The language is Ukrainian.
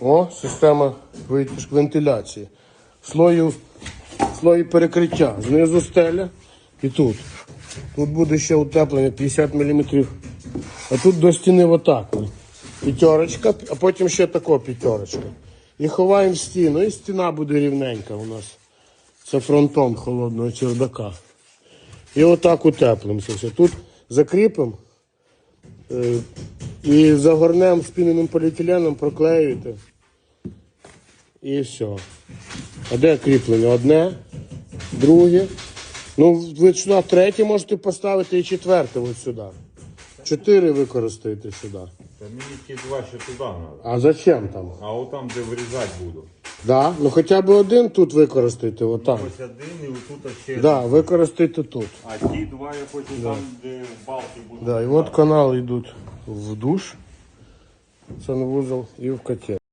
О, система вентиляції. Слою, слої перекриття. Знизу стеля і тут. Тут буде ще утеплення 50 мм. А тут до стіни отак. П'ятерочка, а потім ще тако п'ятерочка. І ховаємо стіну, і стіна буде рівненька у нас. Це фронтон холодного чердака. І отак утеплимося. Тут закріпимо е, і загорнемо спіненим поліетиленом, проклеюєте. І все. А де кріплення? Одне, друге. Ну, ви сюди третє можете поставити і четверте ось сюди. Чотири використаєте сюди. Та мені ті два ще туди треба. А зачем там? А отам, де вирізати буду. Да? Ну хоча б один тут використайте, отам. Ось один і отут ще. Да, використайте тут. А ті два я хочу там, де балки будуть. Да, і от канали йдуть в душ, санвузол и в котел.